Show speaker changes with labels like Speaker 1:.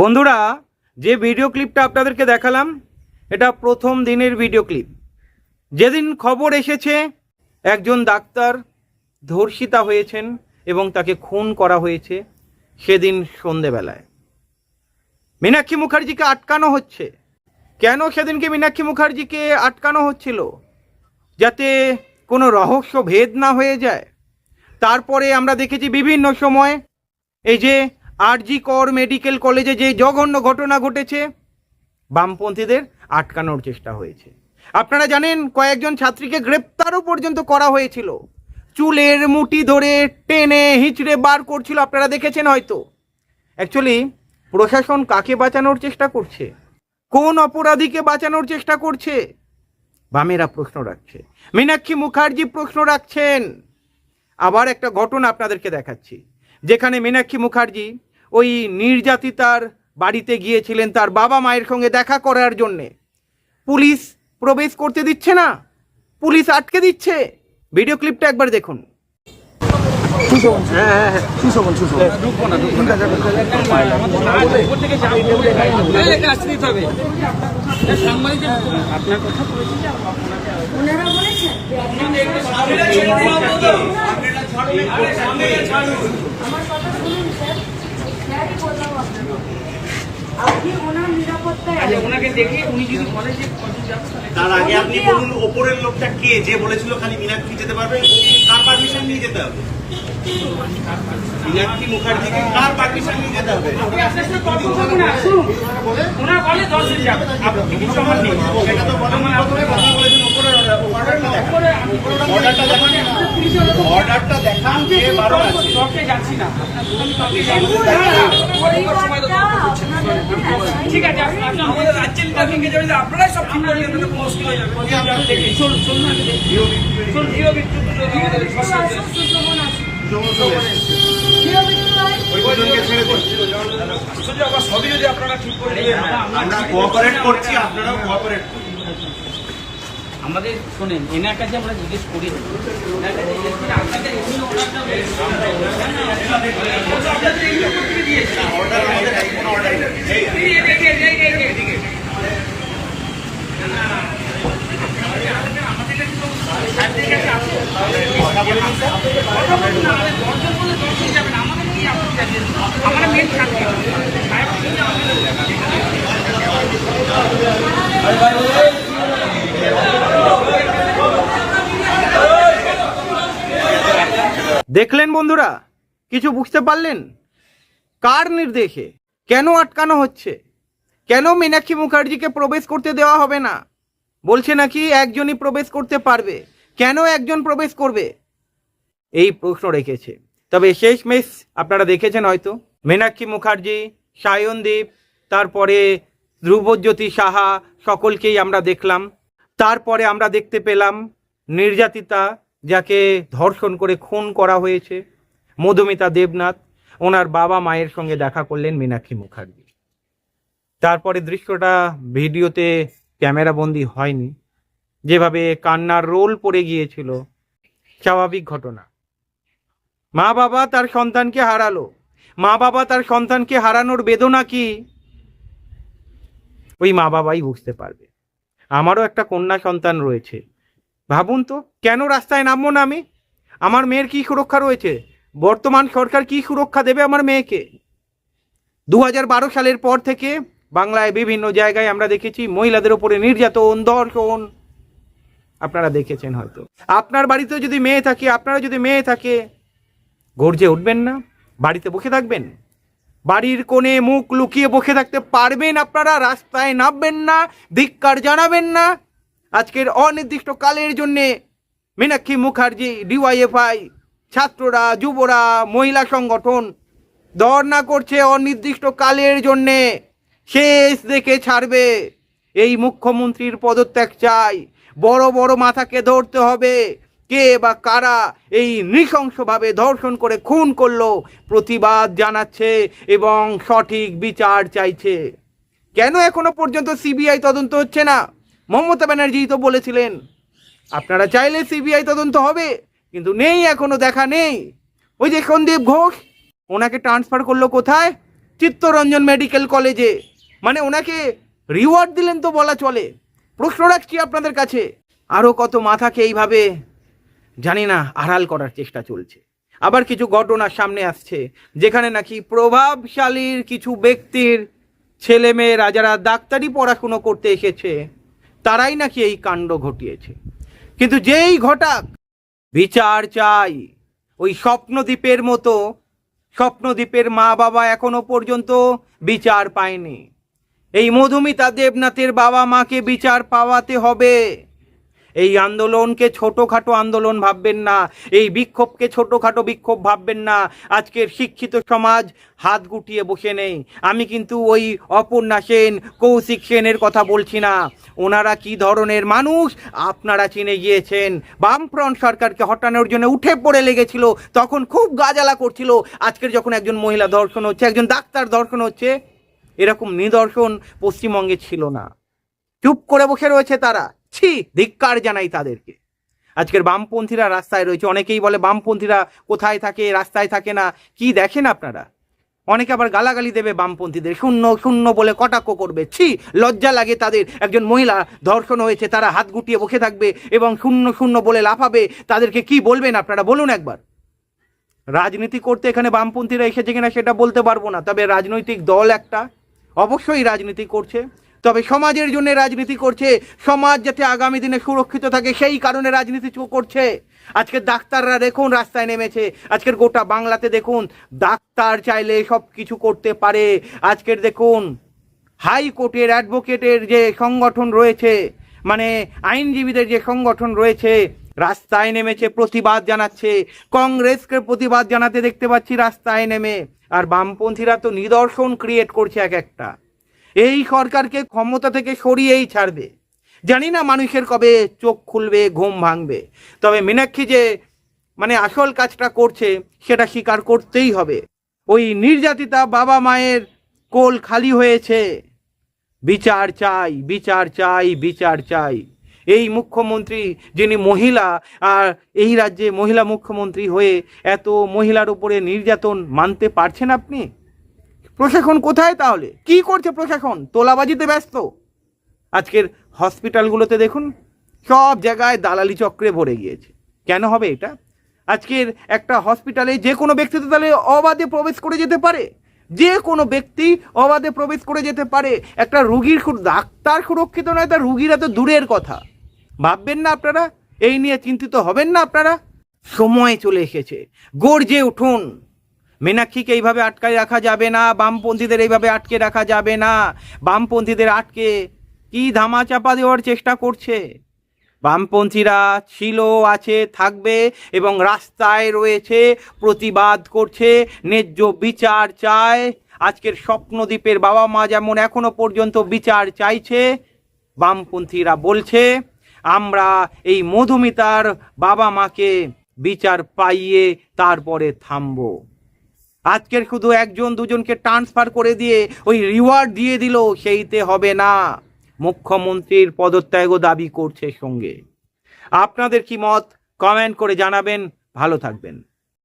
Speaker 1: বন্ধুরা, যে ভিডিও ক্লিপটা আপনাদেরকে দেখালাম, এটা প্রথম দিনের ভিডিও ক্লিপ যেদিন খবর এসেছে, একজন ডাক্তার ধর্ষিতা হয়েছেন এবং তাকে খুন করা হয়েছে সেদিন সন্ধেবেলায়। মীনাক্ষী মুখার্জিকে আটকানো হচ্ছে। কেন সেদিনকে মীনাক্ষী মুখার্জিকে আটকানো হচ্ছিল? যাতে কোনো রহস্য ভেদ না হয়ে যায়। তারপরে আমরা দেখেছি বিভিন্ন সময় এই যে আরজি কর মেডিকেল কলেজে যে জঘন্য ঘটনা ঘটেছে, বামপন্থীদের আটকানোর চেষ্টা হয়েছে। আপনারা জানেন, কয়েকজন ছাত্রীকে গ্রেপ্তারও পর্যন্ত করা হয়েছিল। চুলের মুটি ধরে টেনে হিচড়ে বার করছিল, আপনারা দেখেছেন হয়তো। অ্যাকচুয়ালি প্রশাসন কাকে বাঁচানোর চেষ্টা করছে? কোন অপরাধীকে বাঁচানোর চেষ্টা করছে? বামেরা প্রশ্ন রাখছে। মীনাক্ষী মুখার্জি প্রশ্ন রাখছেন। আবার একটা ঘটনা আপনাদেরকে দেখাচ্ছি। যেখানে মীনাক্ষী মুখার্জি ওই নির্যাতিতার বাড়িতে গিয়েছিলেন তার বাবা মায়ের সঙ্গে দেখা করার জন্যে। পুলিশ প্রবেশ করতে দিচ্ছে না। পুলিশ আটকে দিচ্ছে। ভিডিও ক্লিপটা একবার দেখুন।
Speaker 2: হ্যাঁ, হ্যাঁ, হ্যাঁ। সুশোভন। সুশোভন সুশোভন। আপনার কথা বলেছি ওনারা
Speaker 3: বলেছেন আমার কথা শুনুন
Speaker 4: তার আগে আপনি বলুন ওপরের লোকটা কে? যে বলেছিল খালি মীনাক্ষী যেতে পারবে? পাকিস্তান নিয়ে যেতে হবে। মীনাক্ষী মুখার্জিকে কার পাকিস্তান নিয়ে যেতে হবে? সেটা তো বলেন কথা বলেছেন ওপরে অর্ডারটা দেখেন অর্ডারটা দেখান যে বারো আছে
Speaker 3: যাচ্ছি না। ঠিক আছে আমাদের রাজ্যের নির্বাচনকে যাবে আপনারাই সব ঠিক করে দেবেন কোনো অসুবিধা হবে না। চলুন চলুন চলুন জিও বিদ্যুৎ আমাদের সবই যদি আপনারা ঠিক করে
Speaker 4: আমরা কোঅপারেট করছি আপনারাও কোঅপারেট করুন।
Speaker 3: আমাদের শোনেন এনার কাছে আমরা জিজ্ঞেস করি এনার কাছে জিজ্ঞেস করি
Speaker 1: দেখলেন বন্ধুরা? কিছু বুঝতে পারলেন? কার নির্দেশে? কেন আটকানো হচ্ছে? কেন মীনাক্ষী মুখার্জিকে প্রবেশ করতে দেওয়া হবে না? বলছে নাকি একজনই প্রবেশ করতে পারবে। কেন একজন প্রবেশ করবে? এই প্রশ্ন রেখেছে। তবে শেষমেশ আপনারা দেখেছেন হয়তো, মীনাক্ষী মুখার্জি, সায়নদীপ, তারপরে ধ্রুবজ্যোতি সাহা, সকলকেই আমরা দেখলাম। তারপরে আমরা দেখতে পেলাম নির্যাতিতা যাকে ধর্ষণ করে খুন করা হয়েছে, মধুমিতা দেবনাথ, ওনার বাবা মায়ের সঙ্গে দেখা করলেন মীনাক্ষী মুখার্জি। তারপরে দৃশ্যটা ভিডিওতে ক্যামেরাবন্দি হয়নি। যেভাবে কান্নার রোল পড়ে গিয়েছিল, স্বাভাবিক ঘটনা। মা বাবা তার সন্তানকে হারালো। মা বাবা তার সন্তানকে হারানোর বেদনা কি? ওই মা বাবাই বুঝতে পারবে। আমারও একটা কন্যা সন্তান রয়েছে। ভাবুন তো, কেন রাস্তায় নামবো না আমি? আমার মেয়ের কি সুরক্ষা রয়েছে? বর্তমান সরকার কি সুরক্ষা দেবে আমার মেয়েকে? দু সালের পর থেকে বাংলায় বিভিন্ন জায়গায় আমরা দেখেছি মহিলাদের উপরে নির্যাতন দর্শন আপনারা দেখেছেন হয়তো। আপনার বাড়িতেও যদি মেয়ে থাকে, আপনারা যদি মেয়ে থাকে, গর্জে উঠবেন না? বাড়িতে বসে থাকবেন? বাড়ির কোণে মুখ লুকিয়ে বসে থাকতে পারবেন আপনারা? রাস্তায় নামবেন না? ধিক্কার জানাবেন না? আজকের অনির্দিষ্ট কালের জন্যে মীনাক্ষী মুখার্জি, ডিওয়াইএফআই, ছাত্ররা, যুবরা, মহিলা সংগঠন ধর্ণা করছে অনির্দিষ্ট কালের জন্যে। শেষ দেখে ছাড়বে। এই মুখ্যমন্ত্রীর পদত্যাগ চাই। বড় বড় মাথাকে ধরতে হবে। কে বা কারা এই নৃশংসভাবে ধর্ষণ করে খুন করল প্রতিবাদ জানাচ্ছে এবং সঠিক বিচার চাইছে। কেন এখনও পর্যন্ত সিবিআই তদন্ত হচ্ছে না? মমতা ব্যানার্জি তো বলেছিলেন, আপনারা চাইলে সিবিআই তদন্ত হবে, কিন্তু নেই, এখনও দেখা নেই। ওই যে সন্দীপ ঘোষ, ওনাকে ট্রান্সফার করল কোথায়? চিত্তরঞ্জন মেডিকেল কলেজে মানে ওনাকে রিওয়ার্ড দিলেন তো বলা চলে। প্রশ্ন রাখছি আপনাদের কাছে আরও কত মাথাকে এইভাবে, জানি না, আড়াল করার চেষ্টা চলছে। আবার কিছু ঘটনা সামনে আসছে, যেখানে নাকি প্রভাবশালীর কিছু ব্যক্তির ছেলেমেয়েরা যারা ডাক্তারি পড়াশুনো করতে এসেছে। তারাই নাকি এই কাণ্ড ঘটিয়েছে। কিন্তু যেই ঘটাক, বিচার চাই। ওই স্বপ্নদ্বীপের মতো, স্বপ্নদ্বীপের মা বাবা এখনও পর্যন্ত বিচার পায়নি। এই মধুমিতা দেবনাথের বাবা মাকে বিচার পাওয়াতে হবে। এই আন্দোলনকে ছোটোখাটো আন্দোলন ভাববেন না, এই বিক্ষোভকে ছোটোখাটো বিক্ষোভ ভাববেন না। আজকের শিক্ষিত সমাজ হাত গুটিয়ে বসে নেই। আমি কিন্তু ওই অপর্ণা সেন, কৌশিক সেনের কথা বলছি না। ওনারা কি ধরনের মানুষ? আপনারা চিনে গিয়েছেন। বামফ্রন্ট সরকারকে হটানোর জন্য উঠে পড়ে লেগেছিল, তখন খুব গাজালা করছিল। আজকের যখন একজন মহিলা ধর্ষণ হচ্ছে, একজন ডাক্তার ধর্ষণ হচ্ছে, এরকম নিদর্শন পশ্চিমবঙ্গে ছিল না। চুপ করে বসে রয়েছে তারা। ছি, ধিক্কার জানাই তাদেরকে। আজকের বামপন্থীরা রাস্তায় রয়েছে। অনেকেই বলে বামপন্থীরা কোথায় থাকে, রাস্তায় থাকে না, কি দেখেন আপনারা? অনেকে আবার গালাগালি দেবে বামপন্থীদের, শূন্য শূন্য বলে কটাক্ষ করবে। ছি, লজ্জা লাগে তাদের। একজন মহিলা ধর্ষণ হয়েছে, তারা হাত গুটিয়ে বসে থাকবে এবং শূন্য শূন্য বলে লাফাবে। তাদেরকে কি বলবেন আপনারা? বলুন একবার। রাজনীতি করতে এখানে বামপন্থীরা এসেছে কিনা সেটা বলতে পারব না, তবে রাজনৈতিক দল একটা। অবশ্যই রাজনীতি করছে। তবে সমাজের জন্য রাজনীতি করছে, সমাজ যাতে আগামী দিনে সুরক্ষিত থাকে, সেই কারণে রাজনীতি করছে। আজকে ডাক্তাররা দেখুন রাস্তায় নেমেছে, আজকের গোটা বাংলাতে দেখুন, ডাক্তার চাইলে সব কিছু করতে পারে। আজকের দেখুন, হাইকোর্টের অ্যাডভোকেটের যে সংগঠন রয়েছে মানে আইনজীবীদের যে সংগঠন রয়েছে, রাস্তায় নেমেছে প্রতিবাদ জানাচ্ছে। কংগ্রেসকে প্রতিবাদ জানাতে দেখতে পাচ্ছি রাস্তায় নেমে। আর বামপন্থীরা তো নিদর্শন ক্রিয়েট করছে এক একটা। এই সরকারকে ক্ষমতা থেকে সরিয়েই ছাড়বে। জানি না মানুষের কবে চোখ খুলবে, ঘুম ভাঙবে। তবে মীনাক্ষী যে মানে আসল কাজটা করছে, সেটা স্বীকার করতেই হবে। ওই নির্যাতিতা বাবা মায়ের কোল খালি হয়েছে। বিচার চাই বিচার চাই বিচার চাই। এই মুখ্যমন্ত্রী যিনি মহিলা, আর এই রাজ্যে মহিলা মুখ্যমন্ত্রী হয়ে এত মহিলার উপরে নির্যাতন মানতে পারছেন আপনি? প্রশাসন কোথায় তাহলে? কি করছে প্রশাসন? তোলাবাজিতে ব্যস্ত। আজকের হসপিটালগুলোতে দেখুন, সব জায়গায় দালালি চক্রে ভরে গিয়েছে। কেন হবে এটা? আজকের একটা হসপিটালে যে কোনো ব্যক্তি তো তাহলে অবাধে প্রবেশ করে যেতে পারে। যে কোনো ব্যক্তি অবাধে প্রবেশ করে যেতে পারে। একটা রুগীর ডাক্তার সুরক্ষিত নয় তার রুগীরা তো দূরের কথা। ভাববেন না আপনারা? এই নিয়ে চিন্তিত হবেন না আপনারা? সময় চলে এসেছে। গর্জে উঠুন। মীনাক্ষীকে এইভাবে আটকায় রাখা যাবে না, বামপন্থীদের এইভাবে আটকে রাখা যাবে না। বামপন্থীদের আটকে কি ধামাচাপা দেওয়ার চেষ্টা করছে? বামপন্থীরা ছিল, আছে, থাকবে এবং রাস্তায় রয়েছে, প্রতিবাদ করছে, ন্যায্য বিচার চায়। আজকের স্বপ্নদ্বীপের বাবা মা যেমন এখনও পর্যন্ত বিচার চাইছে, বামপন্থীরা বলছে, আমরা এই মধুমিতার বাবা মাকে বিচার পাইয়ে তারপরে থামবো। আজকের শুধু একজন দুজনকে ট্রান্সফার করে দিয়ে ওই রিওয়ার্ড দিয়ে দিল, সেইতে হবে না। মুখ্যমন্ত্রীর পদত্যাগও দাবি করছে সঙ্গে। আপনাদের কি মত? কমেন্ট করে জানাবেন। ভালো থাকবেন।